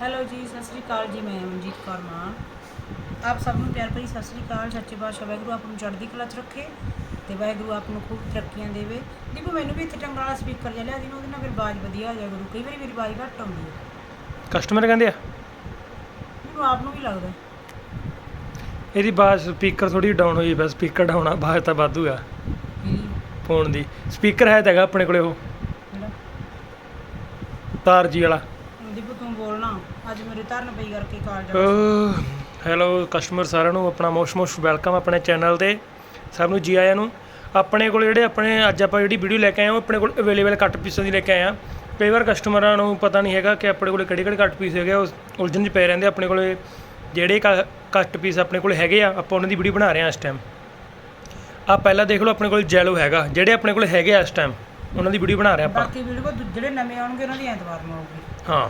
Hello ਜੀ ਸਤਿ ਸ੍ਰੀ ਅਕਾਲ ਜੀ ਮੈਂ ਮਨਜੀਤ ਕੌਰ ਮਾਨ। ਆਪ ਸਭ ਨੂੰ ਪਿਆਰ ਭਰੀ ਸਤਿ ਸ੍ਰੀ ਅਕਾਲ। ਸੱਚੇ ਪਾਤਸ਼ਾਹ ਵਾਹਿਗੁਰੂ ਆਪ ਨੂੰ ਚੜ੍ਹਦੀ ਕਲਾ 'ਚ ਰੱਖੇ ਤੇ ਵਾਹਿਗੁਰੂ ਆਪ ਨੂੰ ਖੂਬ ਤਰੱਕੀਆਂ ਦੇਵੇ। ਦੀਪੂ ਮੈਨੂੰ ਵੀ ਇੱਥੇ ਟੰਗਣ ਵਾਲਾ ਸਪੀਕਰ ਜਿਹਾ ਲਿਆ ਦੀ ਉਹਦੇ ਨਾਲ ਫਿਰ ਆਵਾਜ਼ ਵਧੀਆ ਆ ਜਾਇਆ ਕਰੂ ਕਈ ਵਾਰੀ ਮੇਰੀ ਆਵਾਜ਼ ਘੱਟ ਆਉਂਦੀ ਹੈ ਕਸਟਮਰ ਕਹਿੰਦੇ ਆ? ਮੈਨੂੰ ਆਪ ਨੂੰ ਵੀ ਲੱਗਦਾ ਹੈ। ਇਹਦੀ ਬਾਸ ਸਪੀਕਰ ਥੋੜੀ ਡਾਊਨ ਹੋਈ ਬਸ ਸਪੀਕਰ ਡਾਊਨ ਆ ਬਾਸ ਤਾਂ ਵਾਧੂ ਆ। ਫੋਨ ਦੀ। ਸਪੀਕਰ ਹੈ ਤਾਂ ਹੈਗਾ ਆਪਣੇ ਕੋਲੇ ਉਹ। ਤਾਰ ਜੀ ਵਾਲਾ। ਦੀਪੂ ਤੂੰ ਬੋਲਣਾ ਅੱਜ ਮੇਰੇ ਧਰਨ ਪਈ ਕਰਕੇ ਕਾਲ ਜਾ। ਹੈਲੋ ਕਸਟਮਰ ਸਾਰਿਆਂ ਨੂੰ ਆਪਣਾ ਮੋਸਟ ਮੋਸਟ ਵੈਲਕਮ ਆਪਣੇ ਚੈਨਲ ਤੇ ਸਭ ਨੂੰ ਜੀ ਆਇਆਂ ਨੂੰ। ਆਪਣੇ ਕੋਲ ਜਿਹੜੇ ਆਪਣੇ ਅੱਜ ਆਪਾਂ ਜਿਹੜੀ ਵੀਡੀਓ ਲੈ ਕੇ ਆਏ ਹਾਂ ਉਹ ਆਪਣੇ ਕੋਲ ਅਵੇਲੇਬਲ ਕੱਟ ਪੀਸਾਂ ਦੀ ਲੈ ਕੇ ਆਏ ਹਾਂ। ਕਈ ਵਾਰ ਕਸਟਮਰਾਂ ਨੂੰ ਪਤਾ ਨਹੀਂ ਹੈਗਾ ਕਿ ਆਪਣੇ ਕੋਲੇ ਕਿਹੜੇ ਕਿਹੜੇ ਕੱਟ ਪੀਸ ਹੈਗੇ ਉਹ ਉਲਝਣ 'ਚ ਪਏ ਰਹਿੰਦੇ ਆਪਣੇ ਕੋਲੇ ਜਿਹੜੇ ਕੱਟ ਪੀਸ ਆਪਣੇ ਕੋਲ ਹੈਗੇ ਆ ਆਪਾਂ ਉਹਨਾਂ ਦੀ ਵੀਡੀਓ ਬਣਾ ਰਹੇ ਹਾਂ ਇਸ ਟਾਈਮ ਆ ਪਹਿਲਾਂ ਦੇਖ ਲਓ ਆਪਣੇ ਕੋਲ ਜੈਲੋ ਹੈਗਾ ਜਿਹੜੇ ਆਪਣੇ ਕੋਲ ਹੈਗੇ ਆ ਇਸ ਟਾਈਮ ਉਹਨਾਂ ਦੀ ਵੀਡੀਓ ਬਣਾ ਰਹੇ ਆਪਾਂ। ਬਾਕੀ ਵੀਡੀਓ ਜਿਹੜੇ ਨਵੇਂ ਆਉਣਗੇ ਉਹਨਾਂ ਦੀ ਐਤਵਾਰ ਨੂੰ ਆਊਗੀ। ਹਾਂ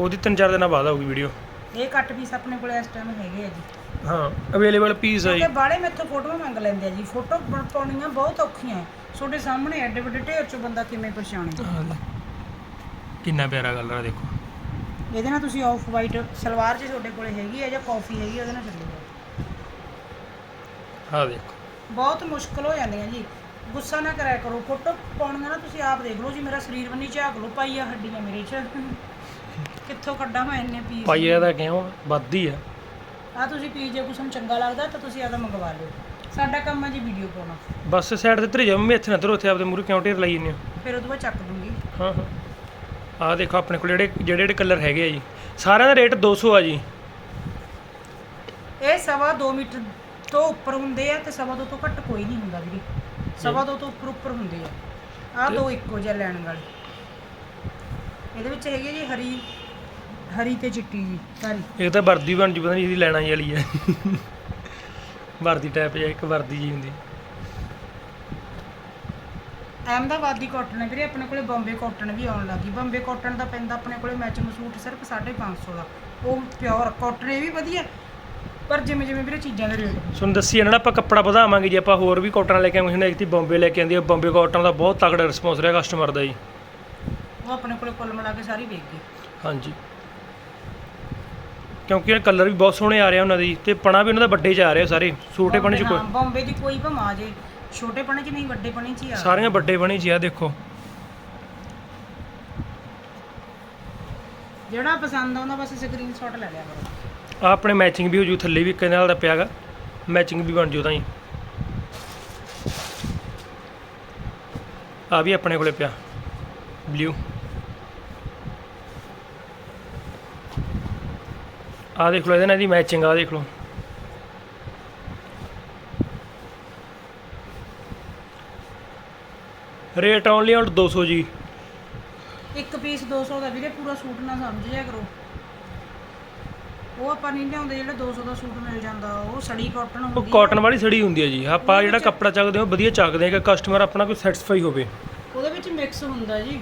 ਉਹਦੀ ਤਿੰਨ ਚਾਰ ਦਿਨਾਂ ਬਾਅਦ ਆਊਗੀ ਵੀਡੀਓ ਇਹ ਕੱਟ ਪੀਸ ਆਪਣੇ ਕੋਲ ਇਸ ਟਾਈਮ ਹੈਗੇ ਆ ਜੀ। ਹਾਂ ਅਵੇਲੇਬਲ ਪੀਸ ਹੈ ਜੀ। ਕਿਉਂਕਿ ਬਾੜੇ ਮੈਥੋਂ ਫੋਟੋਆਂ ਮੰਗ ਲੈਂਦੇ ਆ ਜੀ। ਫੋਟੋ ਪਾਉਣੀਆਂ ਬਹੁਤ ਔਖੀਆਂ। ਤੁਹਾਡੇ ਸਾਹਮਣੇ ਐਡੇ ਵੱਡੇ ਢੇਰ ਚੋਂ ਬੰਦਾ ਕਿਵੇਂ ਪਛਾਣੇ। ਕਿੰਨਾ ਪਿਆਰਾ ਕਲਰ ਆ ਦੇਖੋ। ਇਹਦੇ ਨਾਲ ਤੁਸੀਂ ਆਫ ਵਾਈਟ ਸਲਵਾਰ ਜੇ ਤੁਹਾਡੇ ਕੋਲੇ ਹੈਗੀ ਹੈ ਜਾਂ ਕਾਫੀ ਹੈਗੀ ਹੈ, ਉਹਦੇ ਨਾਲ ਚੱਲੂਗਾ। ਆਹ ਦੇਖੋ। ਬਹੁਤ ਮੁਸ਼ਕਲ ਹੋ ਜਾਂਦੀਆਂ ਜੀ। ਗੁੱਸਾ ਨਾ ਕਰਿਆ ਕਰੋ। ਫੋਟੋ ਪਾਉਣੀਆਂ ਨਾ ਤੁਸੀਂ ਆਪ ਦੇਖ ਲਓ ਜੀ। ਮੇਰਾ ਸਰੀਰ ਬੰਨੀ ਝਾਕ ਲਓ ਪਾਈਆ ਹੱਡੀਆਂ ਮੇਰੇ 'ਚ। ਕਿੱਥੋਂ ਕੱਢਾਂ ਮੈਂ ਇੰਨੇ ਪੀਸ? ਪਾਈਆ ਦਾ ਕਿਉਂ? ਵੱਧਦੀ ਆ। ਆ ਤੁਸੀਂ ਪੀਸ ਜੇ ਕੁਛ ਨੂੰ ਚੰਗਾ ਲੱਗਦਾ ਤਾਂ ਤੁਸੀਂ ਆਦਾ ਮੰਗਵਾ ਲਿਓ। ਸਾਡਾ ਕੰਮ ਹੈ ਜੀ ਵੀਡੀਓ ਪਾਉਣਾ। ਬਸ ਸਾਈਡ ਤੇ ਧਰੀ ਜਾ ਮੈਂ ਇੱਥੇ ਨਾ ਧਰੋ ਇੱਥੇ ਆਪਦੇ ਮੂਰੇ ਕਿਉਂ ਢੇਰ ਲਾਈ ਜਾਂਦੇ ਹੋ? ਫਿਰ ਉਹਦੇ ਬਾਅਦ ਚੱਕ ਦੂੰਗੀ। ਹਾਂ ਹਾਂ। ਆਹ ਦੇਖੋ ਆਪਣੇ ਕੋਲ ਜਿਹੜੇ ਜਿਹੜੇ ਜਿਹੜੇ ਕਲਰ ਹੈਗੇ ਆ ਜੀ। ਸਾਰਿਆਂ ਦਾ ਰੇਟ 200 ਆ ਜੀ। ਇਹ ਸਵਾ 2 ਮੀਟਰ ਤੋਂ ਉੱਪਰ ਹੁੰਦੇ ਆ ਤੇ ਸਵਾ ਦੋ ਤੋਂ ਘੱਟ ਕੋਈ ਨਹੀਂ ਹੁੰਦਾ ਵੀਰੇ। ਸਵਾ ਦੋ ਤੋਂ ਉੱਪਰ ਉੱਪਰ ਹੁੰਦੇ ਆ। ਆਹ ਦੋ ਇੱਕੋ ਜਿਹਾ ਲੈਣ ਵਾਲੇ। ਇਹਦੇ ਵਿੱਚ ਹੈਗੀ ਹੈ ਜੀ ਹਰੀ ਹਰੀ ਤੇ ਚਿੱਟੀ ਜੀ ਸਾਰੀ। ਇਹ ਤਾਂ ਵਰਦੀ ਬਣ ਜੂ ਪਤਾ ਨਹੀਂ ਇਹਦੀ ਲੈਣਾ ਜੀ ਵਾਲੀ ਹੈ ਵਰਦੀ ਟਾਈਪ ਜਾਂ ਇੱਕ ਵਰਦੀ ਜੀ ਹੁੰਦੀ। ਅਹਿਮਦਾਬਾਦੀ ਕਾਟਨ ਹੈ ਵੀਰੇ ਆਪਣੇ ਕੋਲੇ ਬੰਬੇ ਕਾਟਨ ਵੀ ਆਉਣ ਲੱਗੀ ਬੰਬੇ ਕਾਟਨ ਦਾ ਪੈਂਦਾ ਆਪਣੇ ਕੋਲੇ ਮੈਚਿੰਗ ਸੂਟ ਸਿਰਫ 550 ਦਾ। ਉਹ ਪਿਓਰ ਕਾਟਨ ਇਹ ਵੀ ਵਧੀਆ ਪਰ ਜਿਵੇਂ ਜਿਵੇਂ ਵੀਰੇ ਚੀਜ਼ਾਂ ਦੇ ਰੇਟ ਤੁਹਾਨੂੰ ਦੱਸੀ ਇਹਨਾਂ ਆਪਾਂ ਕੱਪੜਾ ਵਧਾਵਾਂਗੇ ਜੀ ਆਪਾਂ ਹੋਰ ਵੀ ਕਾਟਨ ਲੈ ਕੇ ਆਵਾਂਗੇ। ਹੁਣ ਇੱਕ ਤੀ ਬੰਬੇ ਲੈ ਕੇ ਆਂਦੀ ਆ ਬੰਬੇ ਕਾਟਨ ਦਾ ਬਹੁਤ ਤਕੜਾ ਰਿਸਪੌਂਸ ਰਿਹਾ ਕਸਟਮਰ ਦਾ ਜੀ। ਉਹ ਆਪਣੇ ਕੋਲੇ ਕੁੱਲ ਮਿਲਾ ਕੇ ਸਾਰੀ ਵੇਚ ਗਈ ਹਾਂਜੀ। ਕਿਉਂਕਿ ਇਹ ਕਲਰ ਵੀ ਬਹੁਤ ਸੋਹਣੇ ਆ ਰਹੇ ਆ ਉਹਨਾਂ ਦੀ ਤੇ ਪਣਾ ਵੀ ਉਹਨਾਂ ਦਾ ਵੱਡੇ ਚ ਆ ਰਿਹਾ ਸਾਰੇ ਛੋਟੇ ਪਣੇ ਚ ਕੋਈ। ਹਾਂ, ਬੰਬੇ ਦੀ ਕੋਈ ਭਮਾ ਆ ਜੇ ਛੋਟੇ ਪਣੇ ਚ ਨਹੀਂ ਵੱਡੇ ਪਣੇ ਚ ਹੀ ਆ। ਸਾਰੀਆਂ ਵੱਡੇ ਬਣੇ ਜੀ ਆ ਦੇਖੋ। ਜਿਹੜਾ ਪਸੰਦ ਆਉਂਦਾ ਬਸ ਸਕਰੀਨਸ਼ਾਟ ਲੈ ਲਿਆ ਕਰੋ। ਆ ਆਪਣੇ ਮੈਚਿੰਗ ਵੀ ਹੋ ਜੂ ਥੱਲੇ ਵੀ ਇੱਕ ਨਾਲ ਦਾ ਪਿਆਗਾ ਮੈਚਿੰਗ ਵੀ ਬਣ ਜੂ ਤਾਂ ਜੀ ਆ ਵੀ ਆਪਣੇ ਕੋਲੇ ਪਿਆ। ਬਲੂ ਆ ਦੇਖ ਲਓ ਇਹਦੇ ਨਾਲ ਦੀ ਮੈਚਿੰਗ ਆ ਦੇਖ ਲਓ। ਰੇਟ ਓਨਲੀ ਆਊਟ 200 ਜੀ। ਇੱਕ ਪੀਸ 200 ਦਾ ਵੀਰੇ ਪੂਰਾ ਸੂਟ ਨਾ ਸਮਝ ਜਿਆ ਕਰੋ। ਉਹ ਆਪਾਂ ਨਹੀਂ ਲਿਆਉਂਦੇ ਜਿਹੜਾ 200 ਦਾ ਸੂਟ ਮਿਲ ਜਾਂਦਾ ਉਹ ਸੜੀ ਕਾਟਨ ਉਹ ਹੁੰਦੀ ਕਾਟਨ ਵਾਲੀ ਸੜੀ ਹੁੰਦੀ ਹੈ ਜੀ। ਆਪਾਂ ਜਿਹੜਾ ਕੱਪੜਾ ਚੱਕਦੇ ਹਾਂ ਉਹ ਵਧੀਆ ਚੱਕਦੇ ਹਾਂ ਕਿ ਕਸਟਮਰ ਆਪਣਾ ਕੋਈ ਸੈਟੀਸਫਾਈ ਹੋਵੇ। ਉਹਦੇ ਵਿੱਚ ਮਿਕਸ ਹੁੰਦਾ ਜੀ।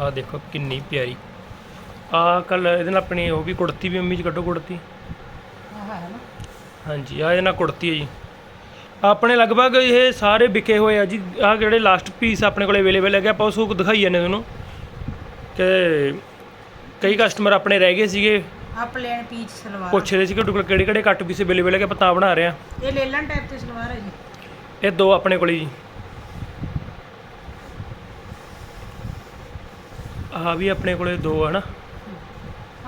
ਆਹ ਦੇਖੋ ਕਿੰਨੀ ਪਿਆਰੀ। ਆਹ ਕੱਲ ਇਹਦੇ ਨਾਲ ਆਪਣੀ ਉਹ ਵੀ ਕੁੜਤੀ ਵੀ ਮੰਮੀ ਜੀ ਕੱਢੋ ਕੁੜਤੀ। ਹਾਂਜੀ ਆਹ ਇਹਦੇ ਨਾਲ ਕੁੜਤੀ ਹੈ ਜੀ। ਆਪਣੇ ਲਗਭਗ ਇਹ ਸਾਰੇ ਵਿਕੇ ਹੋਏ ਆ ਜੀ। ਆਹ ਜਿਹੜੇ ਲਾਸਟ ਪੀਸ ਆਪਣੇ ਕੋਲੇ ਅਵੇਲੇਬਲ ਹੈਗੇ ਆਪਾਂ ਉਸ ਨੂੰ ਦਿਖਾਈ ਜਾਂਦੇ ਤੁਹਾਨੂੰ। ਕਿ ਕਈ ਕਸਟਮਰ ਆਪਣੇ ਰਹਿ ਗਏ ਸੀਗੇ। ਆ ਪਲੇਨ ਪੀਚ ਸਲਵਾਰ। ਪੁੱਛ ਰਹੇ ਸੀ ਕਿ ਤੁਹਾਡੇ ਕੋਲ ਕਿਹੜੇ ਕਿਹੜੇ ਕੱਟ ਪੀਸ ਅਵੇਲੇਬਲ ਹੈਗੇ ਆਪਾਂ ਤਾਂ ਬਣਾ ਰਹੇ ਆ ਇਹ ਲੇਲਨ ਟਾਈਪ ਤੇ ਸਲਵਾਰ ਹੈ ਜੀ। ਇਹ ਦੋ ਆਪਣੇ ਕੋਲੇ ਜੀ। ਆਹ ਵੀ ਆਪਣੇ ਕੋਲੇ ਦੋ ਹਨ ਆਹ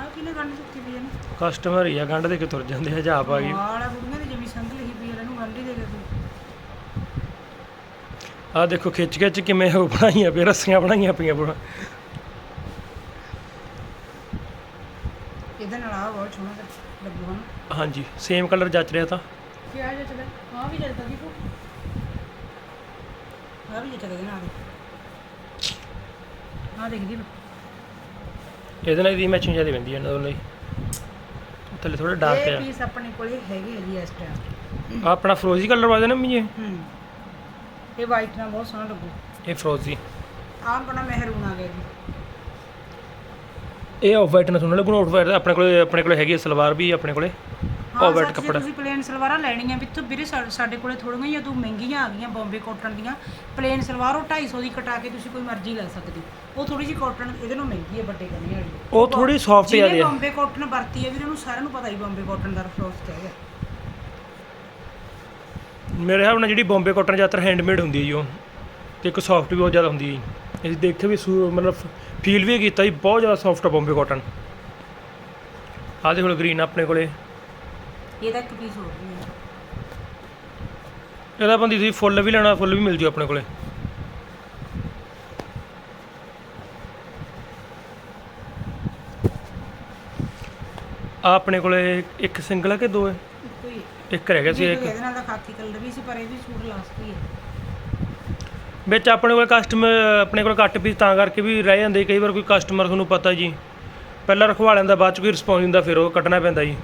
ਕਿਨੇ ਗੰਢ ਚੁੱਕੀ ਪਈ ਹੈ ਨਾ ਕਸਟਮਰ ਹੀ ਆ ਗੰਢ ਦੇ ਕੇ ਤੁਰ ਜਾਂਦੇ ਆ ਜਾਪ ਆ ਗਈ। ਵਾਲਾ ਬੁੜੀਆਂ ਦੀ ਜਿਵੇਂ ਸੰਗ ਪਈ ਹੈ ਇਹਨੂੰ ਗੰਢ ਹੀ ਦੇ ਕੇ ਕੋਈ ਆਹ ਦੇਖੋ ਖਿੱਚ ਖਿੱਚ ਕਿਵੇਂ ਉਹ ਬਣਾਈਆਂ ਪਈਆਂ ਰੱਸੀਆਂ ਬਣਾਈਆਂ ਪਈਆਂ ਪੂਰਾ ਇਹਦੇ ਨਾਲ ਆ ਬਹੁਤ ਸੋਹਣਾ ਤੇ ਲੱਗੂ ਹਨ। ਹਾਂਜੀ ਸੇਮ ਕਲਰ ਜੱਚ ਰਿਹਾ ਤਾਂ। ਕੀ ਆ ਜੱਟਦਾ ਆ ਵੀ ਜੱਟਦਾ ਦੀ ਕੋ ਆ ਵੀ ਜੱਟਦਾ ਨਾ ਆ ਦੇਖ ਦੀ ਇਹਦੇ ਨਾਲ ਇਹਦੀ ਮੈਚਿੰਗ ਜ਼ਿਆਦਾ ਹੈ ਇਹਨਾਂ ਦੋਨਾਂ ਦੀ। ਥੱਲੇ ਥੋੜਾ ਡਾਰਕ ਇਹ ਪੀਸ ਆਪਣੇ ਕੋਲੇ ਹੈਗੇ ਆ ਜੀ ਇਸ ਟਾਈਮ ਆਹ ਆਪਣਾ ਫਰੋਜ਼ੀ ਕਲਰ ਵਾਜਦਾ ਨਾ ਇਹ? ਹੂੰ। ਇਹ ਵਾਈਟ ਨਾਲ ਬਹੁਤ ਸੋਹਣਾ ਲੱਗੂ। ਇਹ ਫਰੋਜ਼ੀ। ਆਹ ਆਪਣਾ ਮਹਿਰੂਨ ਆ ਗਿਆ ਜੀ। ਇਹ ਆਫ ਵਾਈਟ ਨਾਲ ਸੋਹਣਾ ਲੱਗੂ ਆਫ ਵਾਈਟ ਆਪਣੇ ਕੋਲੇ ਆਪਣੇ ਕੋਲੇ ਹੈਗੀ ਹੈ ਸਲਵਾਰ ਵੀ ਆਪਣੇ ਕੋਲੇ। ਜੇ ਕੱਪੜਾ। ਤੁਸੀਂ ਪਲੇਨ ਸਲਵਾਰਾਂ ਲੈਣੀਆਂ ਵੀ ਇੱਥੋਂ ਵੀਰੇ ਸਾ- ਸਾਡੇ ਕੋਲੇ ਥੋੜੀਆਂ ਜਿਹੀਆਂ ਤੂੰ ਮਹਿੰਗੀਆਂ ਆ ਗਈਆਂ ਬੰਬੇ ਕਾਟਨ ਦੀਆਂ। ਪਲੇਨ ਸਲਵਾਰ ਉਹ 250 ਦੀ ਕਟਾ ਕੇ ਤੁਸੀਂ ਕੋਈ ਮਰਜ਼ੀ ਲੈ ਸਕਦੇ। ਹੋ ਉਹ ਥੋੜੀ ਜਿਹੀ ਕਾਟਨ ਇਹਦੇ ਨਾਲੋਂ ਮਹਿੰਗੀ ਹੈ ਵੱਡੇ ਗਨੇ ਵਾਲੀ ਉਹ ਥੋੜੀ ਸੌਫਟ ਜਿਹਨੇ ਜ਼ਿਆਦਾ ਬੰਬੇ ਕਾਟਨ ਵਰਤੀ ਹੈ ਵੀਰੇ ਉਹਨੂੰ ਸਾਰਿਆਂ ਨੂੰ ਪਤਾ ਹੀ ਬੰਬੇ ਕਾਟਨ ਦਾ ਰਿਸਪੌਂਸ ਹੈਗਾ ਮੇਰੇ ਹਿਸਾਬ ਨਾਲ ਜਿਹੜੀ ਬੰਬੇ ਕਾਟਨ ਜ਼ਿਆਦਾਤਰ ਹੈਂਡਮੇਡ ਹੁੰਦੀ ਹੈ ਜੀ ਉਹ। ਤੇ ਇੱਕ ਸੌਫਟ ਵੀ ਬਹੁਤ ਜ਼ਿਆਦਾ ਹੁੰਦੀ ਹੈ ਜੀ। ਅਸੀਂ ਦੇਖੇ ਵੀ ਸੂ- ਮਤਲਬ ਫੀਲ ਵੀ ਕੀਤਾ ਜੀ ਬਹੁਤ ਜ਼ਿਆਦਾ ਸੌਫਟ ਆ ਬੰਬੇ ਕਾਟਨ ਆਹ ਦੇਖ ਲਓ ਗ੍ਰੀਨ ਆਪਣੇ ਕੋਲੇ। ਇਹਦਾ ਇੱਕ ਪੀਸ ਹੋਰ ਵੀ ਹੈ। ਇਹਦਾ ਬੰਦੀ ਤੁਸੀਂ ਫੁੱਲ ਵੀ ਲੈਣਾ ਫੁੱਲ ਵੀ ਮਿਲ ਜੂ ਆਪਣੇ ਕੋਲੇ। ਆ ਆਪਣੇ ਕੋਲੇ ਇੱਕ ਸਿੰਗਲ ਹੈ ਕਿ ਦੋ ਹੈ ਇੱਕੋ ਹੀ ਹੈ। ਇੱਕ ਰਹਿ ਗਿਆ ਸੀ ਇੱਕ ਇੱਕ। ਇਹਦੇ ਨਾਲ ਦਾ ਖਾਕੀ ਕਲਰ ਵੀ ਸੀ ਪਰ ਇਹ ਵੀ ਸੂਟ ਲਾਸਟ ਹੀ ਹੈ। ਵਿੱਚ ਆਪਣੇ ਕੋਲ ਕਸਟਮਰ ਆਪਣੇ ਕੋਲ ਘੱਟ ਪੀਸ ਤਾਂ ਕਰਕੇ ਵੀ ਰਹਿ ਜਾਂਦੇ ਕਈ ਵਾਰ ਕੋਈ ਕਸਟਮਰ ਤੁਹਾਨੂੰ ਪਤਾ ਜੀ। ਪਹਿਲਾਂ ਰਖਵਾ ਲੈਂਦਾ ਬਾਅਦ ਚ ਕੋਈ ਰਿਸਪੌਂਸ ਦਿੰਦਾ ਫਿਰ ਉਹ ਕੱਟਣਾ ਪੈਂਦਾ ਜੀ।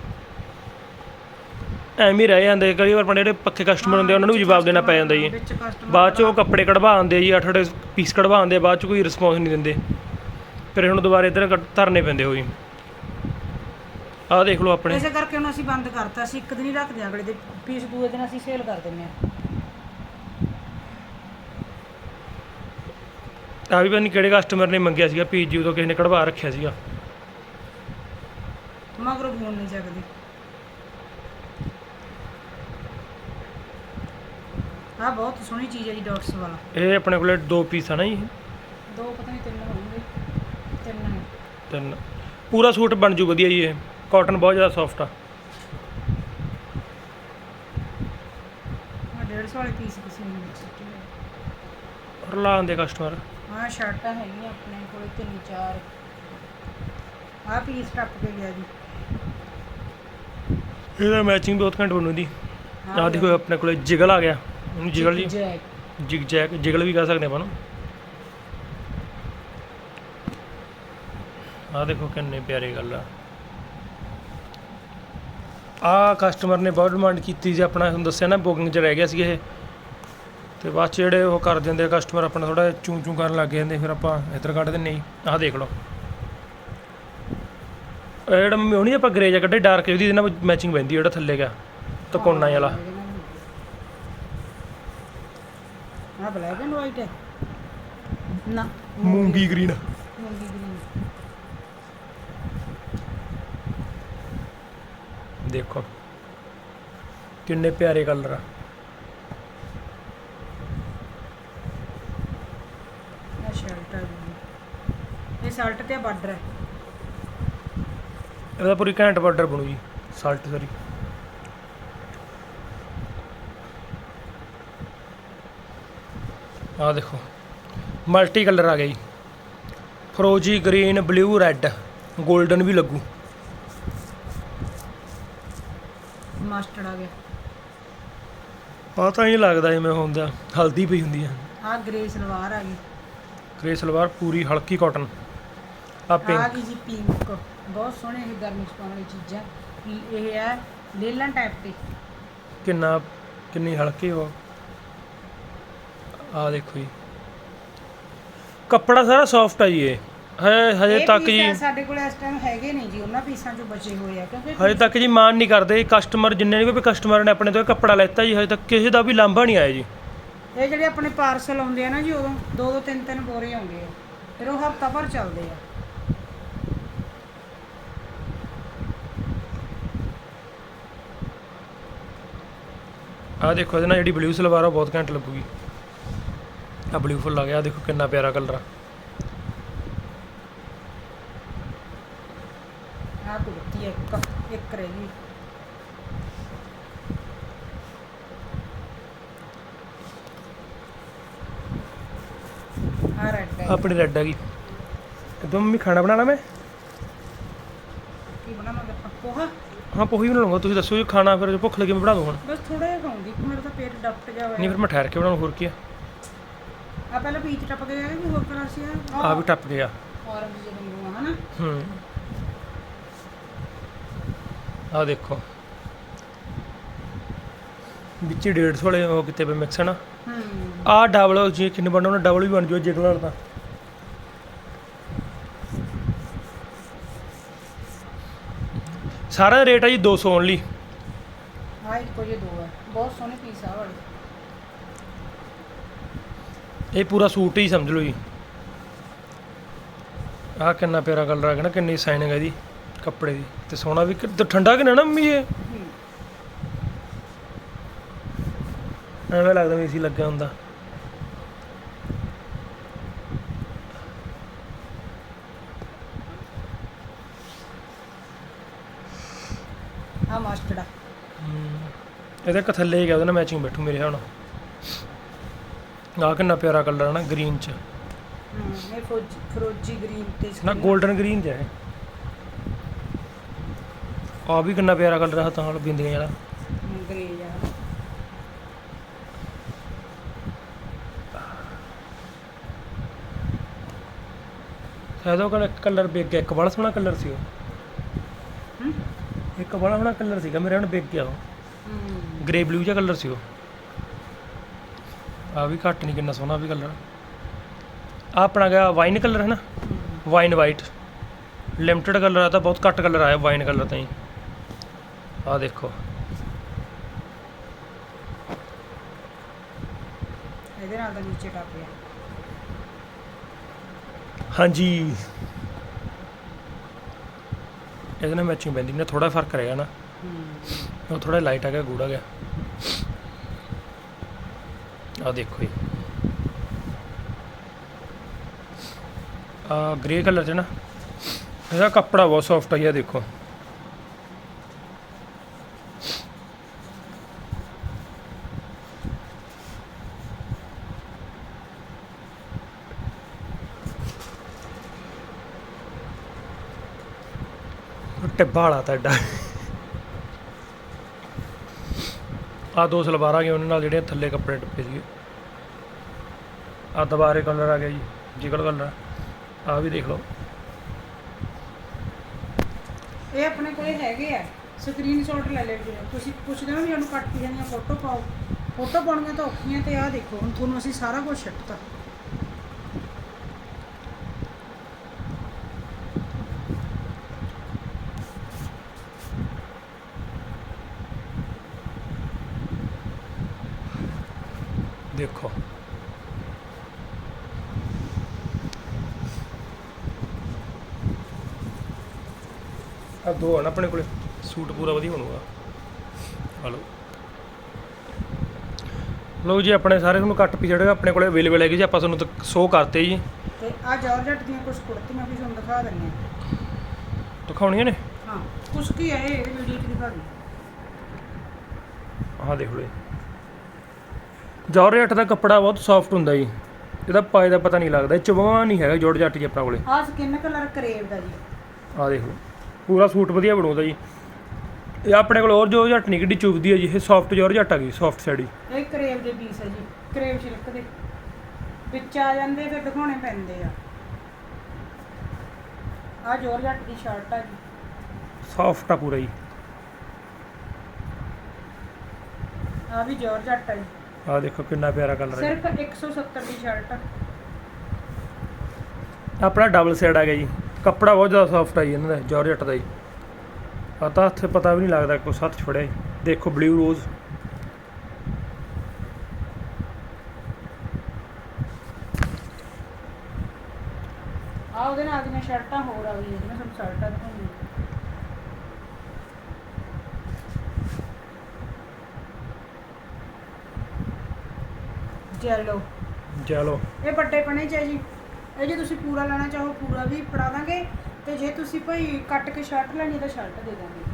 ਐਵੇਂ ਹੀ ਰਹਿ ਜਾਂਦੇ ਕਈ ਵਾਰ ਆਪਣੇ ਜਿਹੜੇ ਪੱਕੇ ਕਸਟਮਰ ਹੁੰਦੇ ਆ, ਉਹਨਾਂ ਨੂੰ ਵੀ ਜਵਾਬ ਦੇਣਾ ਪੈ ਜਾਂਦਾ ਜੀ। ਵਿੱਚ ਬਾਅਦ ਚ ਉਹ ਕੱਪੜੇ ਕਢਵਾ ਆਉਂਦੇ ਜੀ ਅੱਠ ਅੱਠ ਪੀਸ ਕਢਵਾ ਆਉਂਦੇ ਬਾਅਦ ਚ ਕੋਈ ਰਿਸਪੌਂਸ ਨਹੀਂ ਦਿੰਦੇ। ਫਿਰ ਹੁਣ ਦੁਬਾਰਾ ਇੱਧਰ ਧਰਨੇ ਪੈਂਦੇ ਹੋ ਜੀ। ਆਹ ਦੇਖ ਲਓ ਆਪਣੇ। ਇਸੇ ਕਰਕੇ ਹੁਣ ਅਸੀਂ ਬੰਦ ਕਰਤਾ ਸੀ ਇੱਕ ਦਿਨ ਹੀ ਰੱਖਦੇ ਹਾਂ ਅਗਲੇ ਦੇ ਪੀਸ ਦੂਏ ਦਿਨ ਅਸੀਂ ਸੇਲ ਕਰ ਦਿੰਦੇ ਹਾਂ। ਆ ਵੀ ਪਤਾ ਨਹੀਂ ਕਿਹੜੇ ਕਸਟਮਰ ਨੇ ਮੰਗਿਆ ਸੀਗਾ ਜੀ ਉਦੋਂ ਕਿਸੇ ਨੇ ਕਢਵਾ ਰੱਖਿਆ ਸੀਗਾ। ਮਗਰੋਂ ਬੋਲ ਨਹੀਂ ਸਕਦੇ ਆ ਬਹੁਤ ਸੋਹਣੀ ਚੀਜ਼ ਹੈ ਜੀ ਡਾਟਸ ਵਾਲਾ। ਇਹ ਆਪਣੇ ਕੋਲੇ ਦੋ ਪੀਸ ਆ ਨਾ ਜੀ ਦੋ ਪਤਾ ਨਹੀਂ ਤਿੰਨ ਹੋਣਗੇ। ਤਿੰਨ ਨੇ। ਤਿੰਨ। ਪੂਰਾ ਸੂਟ ਬਣ ਜੂ ਵਧੀਆ ਜੀ ਇਹ। ਕਾਟਨ ਬਹੁਤ ਜ਼ਿਆਦਾ ਸੌਫਟ ਆ। ਆ 150 ਵਾਲੇ ਪੀਸ ਕਿਸੇ ਨੇ ਵਿੱਚ ਸੁੱਟੇ ਹੋਏ। ਰਲਾ ਆਉਂਦੇ ਕਸਟਮਰ ਆਹ ਸ਼ਰਟਾਂ ਹੈਗੀਆਂ ਆਪਣੇ ਕੋਲੇ ਤਿੰਨ ਚਾਰ। ਆਹ ਪੀਸ ਟੱਪ ਕੇ ਗਿਆ ਜੀ। ਇਹਦਾ ਮੈਚਿੰਗ ਬਹੁਤ ਘੰਟ ਬਣੂ ਦੀ। ਆਹ ਦੇਖੋ ਆਪਣੇ ਕੋਲੇ ਜਿਗਲ ਆ ਗਿਆ। ਉਹਨੂੰ ਜਿਗਲ ਜੀ। ਜੈਕ ਜਿਗ ਜੈਕ ਜਿਗਲ ਵੀ ਕਹਿ ਸਕਦੇ ਆਪਾਂ ਨੂੰ। ਆਹ ਦੇਖੋ ਕਿੰਨੇ ਪਿਆਰੇ ਗੱਲ ਆ। ਆ ਕਸਟਮਰ ਨੇ ਬਹੁਤ ਡਿਮਾਂਡ ਕੀਤੀ ਸੀ ਆਪਣਾ ਤੁਹਾਨੂੰ ਦੱਸਿਆ ਨਾ ਬੁਕਿੰਗ 'ਚ ਰਹਿ ਗਿਆ ਸੀ ਇਹ। ਤੇ ਬਾਅਦ 'ਚ ਜਿਹੜੇ ਉਹ ਕਰ ਦਿੰਦੇ ਕਸਟਮਰ ਆਪਣਾ ਥੋੜਾ ਚੂੰ ਚੂੰ ਕਰਨ ਲੱਗ ਜਾਂਦੇ ਫਿਰ ਆਪਾਂ ਇੱਧਰ ਕੱਢ ਦਿੰਨੇ ਜੀ ਆਹ ਦੇਖ ਲਓ। ਇਹ ਜਿਹੜਾ ਨਹੀਂ ਆਪਾਂ ਗ੍ਰੇ ਜਿਹਾ ਕੱਢੇ ਡਾਰਕ ਇਹਦੇ ਨਾਲ ਮੈਚਿੰਗ ਪੈਂਦੀ ਜਿਹੜਾ ਥੱਲੇ ਗਿਆ ਤਕੋਨਾ ਵਾਲਾ। ਆ ਬਲੈਕ ਐਂਡ ਵਾਈਟ ਹੈ। ਨਾ। ਮੂੰਗੀ ਗ੍ਰੀਨ ਮੂੰਗੀ ਗ੍ਰੀਨ ਦੇਖੋ ਕਿੰਨੇ ਪਿਆਰੇ ਕਲਰ ਆ। ਇਹ ਸ਼ਰਟ ਹੈ ਜੀ। ਇਹ ਸ਼ਰਟ ਤੇ ਬਾਰਡਰ ਹੈ। ਇਹਦਾ ਪੂਰੀ ਘੈਂਟ ਬਾਰਡਰ ਬਣੂ ਜੀ। ਸਾਲਟ ਸਰੀ ਆ ਦੇਖੋ ਮਲਟੀ ਕਲਰ ਆ ਗਿਆ ਜੀ। ਫਰੋਜੀ ਗ੍ਰੀਨ ਬਲੂ ਰੈੱਡ 골ਡਨ ਵੀ ਲੱਗੂ। ਮਸਟਰਡ ਆ ਗਿਆ। ਆ ਤਾਂ ਇਹ ਲੱਗਦਾ ਜਿਵੇਂ ਹੁੰਦਾ ਹਲਦੀ ਪਈ ਹੁੰਦੀ ਆ। ਆ ਗ੍ਰੇ ਸਲਵਾਰ ਆ ਗਈ। ਗ੍ਰੇ ਸਲਵਾਰ ਪੂਰੀ ਹਲਕੀ ਕਾਟਨ ਆ ਆ ਪਿੰਕ ਗਈ ਜੀ ਪਿੰਕ ਬਹੁਤ ਸੋਹਣੇ ਇਹ ਗਰਮੀ ਚ ਪਾਉਣ ਵਾਲੀ ਚੀਜ਼ਾਂ। ਇਹ- ਇਹ ਹੈ ਲੇਲਨ ਟਾਈਪ ਤੇ ਕਿੰਨਾ ਕਿੰਨੀ ਹਲਕੀ ਹੋ ਆ ਦੇਖੋ ਜੀ। ਕੱਪੜਾ ਸਾਰਾ ਸੌਫਟ ਆ ਜੀ ਇਹ। ਹੈ ਹਜੇ ਇਹ ਤੱਕ piece ਜੀ ਹੈ, ਸਾਡੇ ਕੋਲ ਇਸ ਟਾਈਮ ਹੈਗੇ ਨਹੀਂ ਜੀ ਉਹਨਾਂ ਪੀਸਾਂ ਚੋਂ ਬਚੇ ਹੋਏ ਆ ਕਿਉਂਕਿ ਹਜੇ ਤੱਕ ਜੀ ਮਾਨ ਨਹੀਂ ਕਰਦੇ ਕਸਟਮਰ ਜਿੰਨੇ ਵੀ ਕਸਟਮਰ ਨੇ ਆਪਣੇ ਤੋਂ ਇਹ ਕੱਪੜਾ ਲੈਤਾ ਜੀ ਹਜੇ ਤੱਕ ਕਿਸੇ ਦਾ ਵੀ ਲਾਂਭਾ ਨਹੀਂ ਆਇਆ ਜੀ। ਇਹ ਜਿਹੜੇ ਆਪਣੇ ਪਾਰਸਲ ਆਉਂਦੇ ਆ ਨਾ ਜੀ ਉਦੋਂ ਦੋ ਦੋ ਤਿੰਨ ਤਿੰਨ ਬੋਰੇ ਆਉਂਦੇ ਆ। ਫਿਰ ਉਹ ਹਫਤਾ ਭਰ ਚੱਲਦੇ ਆ। ਆ ਦੇਖੋ ਇਹਦੇ ਨਾਲ ਜਿਹੜੀ ਬਲੂ ਸਲਵਾਰ ਆ ਉਹ ਬਹੁਤ ਘੈਂਟ ਲੱਗੂਗੀ। ਆ ਬਲੂ ਫੁੱਲ ਆ ਗਿਆ ਦੇਖੋ ਕਿੰਨਾ ਪਿਆਰਾ ਕਲਰ ਆ। ਆਹ ਕੁੜਤੀ ਇੱਕ ਇੱਕ ਰਹਿ ਗਈ। ਆ ਰੈਡ ਹੈ ਆਪਣੀ ਰੈੱਡ ਆ ਗਈ। ਤੇ ਮੰਮੀ ਖਾਣਾ ਬਣਾਣਾ ਮੈਂ? ਕੀ ਬਣਾਵਾਂਗੇ ਪੋਹਾ? ਹਾਂ ਪੋਹੀ ਬਣਾ ਲਵਾਂਗਾ ਤੁਸੀਂ ਦੱਸੋ ਜੀ ਖਾਣਾ ਫਿਰ ਭੁੱਖ ਲੱਗੀ ਮੈਂ ਬਣਾ ਦੂੰ ਹੁਣ। ਬਸ ਥੋੜਾ ਜਿਹਾ ਖਾਉਂਗੀ ਮੇਰਾ ਤਾਂ ਪੇਟ ਡੱਟ ਜਾ ਨਹੀਂ ਫਿਰ ਮੈਂ ਠਹਿਰ ਕੇ ਬਣਾਉਂ ਹੋਰ ਕੀ ਆ। ਆ ਪਹਿਲਾਂ ਪੀਚ ਟੱਪ ਕੇ ਜਾਏਗਾ ਕਿ ਹੋਰ ਕਲਰ ਸੀ ਆ? ਵੀ ਟੱਪ ਗਿਆ ਔਰੰਜ ਜਿਹੇ ਰੰਗੂ ਆ ਹਨਾ? ਹੂੰ। ਆ ਦੇਖੋ। ਵਿੱਚ 150 ਵਾਲੇ ਉਹ ਕਿਤੇ ਪਏ ਮਿਕਸ ਨਾ ਹੂੰ। ਆ ਡਬਲ ਜੇ ਕਿੰਨੇ ਬਣਨਾ ਉਹਨਾਂ ਡਬਲ ਵੀ ਬਣ ਜੂ ਜਿਗਲ ਵਾਲਾ ਤਾਂ ਸਾਰਾ ਰੇਟ ਹੈ ਜੀ 200 ਓਨਲੀ ਆ ਇੱਕੋ ਜਿਹੇ ਦੋ ਆ। ਬਹੁਤ ਸੋਹਣੇ ਪੀਸ ਆ ਵਾਲੇ। ਇਹ ਪੂਰਾ ਸੂਟ ਹੀ ਸਮਝ ਲਓ ਜੀ। ਆਹ ਕਿੰਨਾ ਪਿਆਰਾ ਕਲਰ ਆ ਗਿਆ ਨਾ ਕਿੰਨੀ ਸਾਈਨਿੰਗ ਹੈ ਇਹਦੀ ਕੱਪੜੇ ਦੀ। ਤੇ ਸੋਹਣਾ ਵੀ ਤੇ ਠੰਡਾ ਕਿੰਨਾ ਨਾ ਮੰਮੀ ਇਹ? ਐਵੇਂ ਲੱਗਦਾ ਵੀ ਸੀ ਲੱਗਿਆ ਹੁੰਦਾ। ਆ। ਮਸਟਰਡ ਇਹਦੇ ਥੱਲੇ ਹੀ ਗਿਆ ਉਹਦੇ ਨਾਲ ਮੈਚਿੰਗ ਬੈਠੂ ਮੇਰੇ ਹਿਸਾਬ ਆਹ ਕਿੰਨਾ ਪਿਆਰਾ ਕਲਰ ਹੈ ਨਾ ਗ੍ਰੀਨ ਚ। ਇਹ ਫਰੋਜੀ ਫਰੋਜੀ ਗ੍ਰੀਨ ਤੇ ਨਾ 골ਡਨ ਗ੍ਰੀਨ ਚ ਹੈ ਆ ਵੀ ਕਿੰਨਾ ਪਿਆਰਾ ਕਲਰ ਹੈ ਤਾਂ ਨਾਲ ਬਿੰਦੀਆਂ ਵਾਲਾ ਗ੍ਰੇ ਆ। ਸ਼ਾਇਦ ਉਹ ਕਲਰ ਕਲਰ ਵਿਕ ਗਿਆ ਇੱਕ ਬੜਾ ਸੋਹਣਾ ਕਲਰ ਸੀ ਉਹ? ਇੱਕ ਬੜਾ ਸੋਹਣਾ ਕਲਰ ਸੀਗਾ ਮੇਰੇ ਨਾਲ ਵਿਕ ਗਿਆ ਉਹ। ਹਮ, ਗ੍ਰੇ ਬਲੂ ਜਿਹਾ ਕਲਰ ਸੀ ਉਹ। ਆ ਵੀ ਘੱਟ ਨਹੀਂ ਕਿੰਨਾ ਸੋਹਣਾ ਵੀ ਕਲਰ ਆ ਆਪਣਾ ਗਿਆ ਵਾਈਨ ਕਲਰ ਹੈ ਨਾ। ਵਾਈਨ ਵਾਈਟ ਲਿਮਟਿਡ ਕਲਰ ਆ ਤਾਂ ਬਹੁਤ ਘੱਟ ਕਲਰ ਆਇਆ ਵਾਈਨ ਕਲਰ ਤਾਂ ਹੀ ਆ ਦੇਖੋ। ਇਹਦੇ ਨਾਲ ਤਾਂ ਨੀਚੇ ਟੱਪ ਗਿਆ। ਹਾਂਜੀ। ਇਹਦੇ ਨਾਲ ਮੈਚਿੰਗ ਪੈਂਦੀ ਨਾ ਥੋੜਾ ਫ਼ਰਕ ਰਹੇਗਾ ਨਾ। ਹਮ, ਉਹ ਥੋੜਾ ਲਾਈਟ ਆ ਗਿਆ ਗੂੜਾ ਗਿਆ। ਆ ਦੇਖੋ ਜੀ। ਆ ਗ੍ਰੇ ਕਲਰ ਚ ਨਾ, ਇਹਦਾ ਕੱਪੜਾ ਬਹੁਤ ਸੌਫਟ ਆ ਜੀ ਦੇਖੋ। ਟਿੱਬਾ ਵਾਲਾ ਤਾਂ ਐਡਾ ਆ ਦੋ ਸਲਵਾਰਾਂ ਗਏ ਉਹਨਾਂ ਨਾਲ ਜਿਹੜੇ ਥੱਲੇ ਕੱਪੜੇ ਟੱਪੇ ਸੀਗੇ। ਆ ਦੁਬਾਰੇ ਕਲਰ ਆ ਗਿਆ ਜੀ, ਜਿਗਲ ਕਲਰ ਆ ਵੀ ਦੇਖ ਲਓ। ਇਹ ਆਪਣੇ ਕੋਲੇ ਹੈਗੇ ਆ ਸਕਰੀਨਸ਼ਾਟ ਲੈ ਲੈਂਦੇ ਆ ਤੁਸੀਂ ਪੁੱਛਦੇ ਹੋ ਵੀ ਸਾਨੂੰ ਕੱਟ ਕੇ ਫੋਟੋ ਪਾਓ। ਫੋਟੋ ਪਾਉਣੀਆਂ ਤਾਂ ਔਖੀਆਂ ਤੇ ਆਹ ਦੇਖੋ, ਹੁਣ ਤੁਹਾਨੂੰ ਅਸੀਂ ਸਾਰਾ ਕੁਝ ਛੱਡਤਾ ਦੇਖੋ ਆ ਦੋ ਹਨ ਆਪਣੇ ਕੋਲੇ। ਸੂਟ ਪੂਰਾ ਵਧੀਆ ਬਣੂਗਾ। ਹਲੋ। ਲਓ ਜੀ ਆਪਣੇ ਸਾਰੇ ਤੁਹਾਨੂੰ ਕੱਟ ਪੀ ਜਿਹੜੇ ਆਪਣੇ ਕੋਲੇ ਅਵੇਲੇਬਲ ਹੈਗੇ ਜੀ ਆਪਾਂ ਤੁਹਾਨੂੰ ਸ਼ੋਅ ਕਰਤੇ ਜੀ। ਤੇ ਆ ਜਾਰਜਟ ਦੀਆਂ ਕੁਝ ਕੁੜਤੀਆਂ ਵੀ ਤੁਹਾਨੂੰ ਦਿਖਾ ਦਿੰਨੇ ਦਿਖਾਉਣੀਆਂ ਨੇ? ਆ ਹਾਂ ਕੁਝ ਕੀ ਹੈ ਇਹ ਵੀਡੀਓ 'ਚ ਦਿਖਾ ਦਿੰਦੇ ਆਹ ਦੇਖ ਲਓ ਜੌਰਜੱਟ ਦਾ ਕੱਪੜਾ ਬਹੁਤ ਸੌਫਟ ਹੁੰਦਾ ਜੀ। ਇਹਦਾ ਪਾਏ ਦਾ ਪਤਾ ਨਹੀਂ ਲੱਗਦਾ ਚਬਾਵਾ ਨਹੀਂ ਹੈਗਾ ਜੌਰਜੱਟ ਜੀ ਆਪਣਾ ਕੋਲੇ। ਆ ਸਕਿਨ ਕਲਰ ਕਰੇਵ ਦਾ ਜੀ। ਆਹ ਦੇਖ ਲਓ। ਪੂਰਾ ਸੂਟ ਵਧੀਆ ਬਣਾਉਂਦਾ ਜੀ। ਇਹ ਆਪਣੇ ਕੋਲ ਹੋਰ ਜੌਰਜੱਟ ਨਹੀਂ ਕਿੱਡੀ ਚੁਭਦੀ ਹੈ ਜੀ। ਇਹ ਸੌਫਟ ਜੌਰਜੱਟ ਆ ਗਈ ਸੌਫਟ ਸਾੜੀ ਇਹ ਕਰੇਵ ਦੇ ਪੀਸ ਹੈ ਜੀ। ਕਰੇਵ ਸਿਲਕ ਦੇ ਵਿੱਚ ਆ ਜਾਂਦੇ ਫਿਰ ਦਿਖਾਉਣੇ ਪੈਂਦੇ ਆ। ਆ ਜਾਰਜਟ ਦੀ ਸ਼ਰਟ ਆ ਜੀ। ਸੌਫਟ ਆ ਪੂਰਾ ਜੀ। ਆ ਵੀ ਜਾਰਜਟ ਆ ਜੀ। ਆਹ ਦੇਖੋ ਕਿੰਨਾ ਪਿਆਰਾ ਕਲਰ ਹੈ ਸਿਰਫ 170 ਦੀ ਸ਼ਰਟ ਆ। ਆਪਣਾ ਡਬਲ ਸਾਈਡ ਆ ਗਿਆ ਜੀ। ਕੱਪੜਾ ਬਹੁਤ ਜ਼ਿਆਦਾ ਸੌਫਟ ਆ ਜੀ ਇਹਨਾਂ ਦਾ ਜੌਰਜੱਟ ਦਾ ਜੀ। ਆ ਤਾਂ ਹੱਥ ਪਤਾ ਵੀ ਨਹੀਂ ਲੱਗਦਾ ਕੋਈ ਹੱਥ ਛੜਿਆ ਦੇਖੋ ਬਲੂ ਰੋਜ਼ ਆ ਉਹਦੇ ਨਾਲ ਦੀਆਂ ਸ਼ਰਟਾਂ ਹੋਰ ਆ ਗਈਆਂ ਜਿਹਨਾਂ ਤੁਹਾਨੂੰ ਸ਼ਰਟਾਂ ਦਿਖਾਉਂਦੀ ਜੈਲੋ ਚਲੋ ਇਹ ਵੱਡੇ ਪਣੇ ਚ ਹੈ ਜੀ। ਇਹ ਜੇ ਤੁਸੀਂ ਪੂਰਾ ਲੈਣਾ ਚਾਹੋ ਪੂਰਾ ਵੀ ਫੜਾ ਦਾਂਗੇ। ਤੇ ਜੇ ਤੁਸੀਂ ਭਾਈ ਕੱਟ ਕੇ ਸ਼ਰਟ ਲੈਣੀ ਤਾਂ ਸ਼ਰਟ ਦੇ ਦਾਂਗੇ।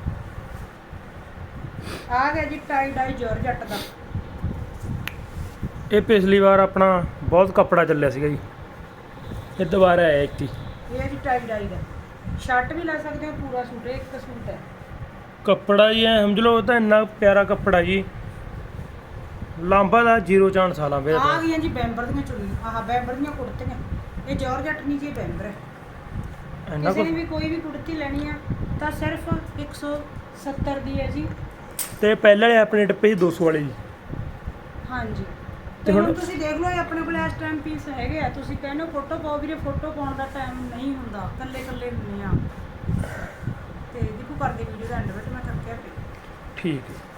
ਆ ਗਿਆ ਜੀ ਟਾਈ ਡਾਈ ਜਾਰਜਟ ਦਾ। ਇਹ ਪਿਛਲੀ ਵਾਰ ਆਪਣਾ ਬਹੁਤ ਕੱਪੜਾ ਚੱਲਿਆ ਸੀਗਾ ਜੀ। ਇਹ ਦੁਬਾਰਾ ਆਇਆ ਇੱਕ ਹੀ। ਇਹ ਹੈ ਜੀ ਟਾਈ ਡਾਈ ਦਾ। ਸ਼ਰਟ ਵੀ ਲੈ ਸਕਦੇ ਹੋ ਪੂਰਾ ਸੂਟ ਇਹ ਇੱਕ ਸੂਟ ਹੈ। ਕੱਪੜਾ ਜੀ ਐ ਸਮਝ ਲਓ ਤਾਂ ਇੰਨਾ ਪਿਆਰਾ ਕੱਪੜਾ ਜੀ। ਲਾਂਬਾ ਦਾ ਜ਼ੀਰੋ ਚਾਂਸ ਆ ਲਾਂਬੇ ਦਾ ਆ। ਗਈਆਂ ਜੀ ਬੈਂਬਰ ਦੀਆਂ ਚੁੰਨੀਆਂ। ਆਹ ਬੈਂਬਰ ਦੀਆਂ ਕੁੜਤੀਆਂ। ਇਹ ਜਾਰਜਟ ਨਹੀਂ ਜੀ ਇਹ ਬੈਂਬਰ ਹੈ। ਇੰਨਾ ਕਿਸੇ ਨੇ ਕੁ ਵੀ ਕੋਈ ਵੀ ਕੁੜਤੀ ਲੈਣੀ ਆ ਤਾਂ ਸਿਰਫ 170 ਦੀ ਹੈ ਜੀ। ਤੇ ਪਹਿਲੇ ਵਾਲੇ ਆਪਣੇ 'ਚ 200 ਵਾਲੇ ਜੀ। ਹਾਂਜੀ। ਤੇ ਹੁਣ- ਹੁਣ ਤੁਸੀਂ ਦੇਖ ਲਓ ਇਹ ਆਪਣੇ ਕੋਲ ਇਸ ਟਾਈਮ ਪੀਸ ਹੈਗੇ ਆ। ਤੁਸੀਂ ਕਹਿੰਦੇ ਫੋਟੋ ਪਾਓ ਵੀਰੇ ਫੋਟੋ ਪਾਉਣ ਦਾ ਟਾਈਮ ਨਹੀਂ ਹੁੰਦਾ। ਕੱਲੇ ਕੱਲੇ ਹੁੰਦੇ ਆ। ਤੇ ਦੇਖੋ ਕਰਦੇ ਵੀਡੀਓ ਦਾ ਐਂਡ ਵਿੱਚ ਮੈਂ ਥੱਕਿਆ ਪਿਆ। ਠੀਕ ਹੈ।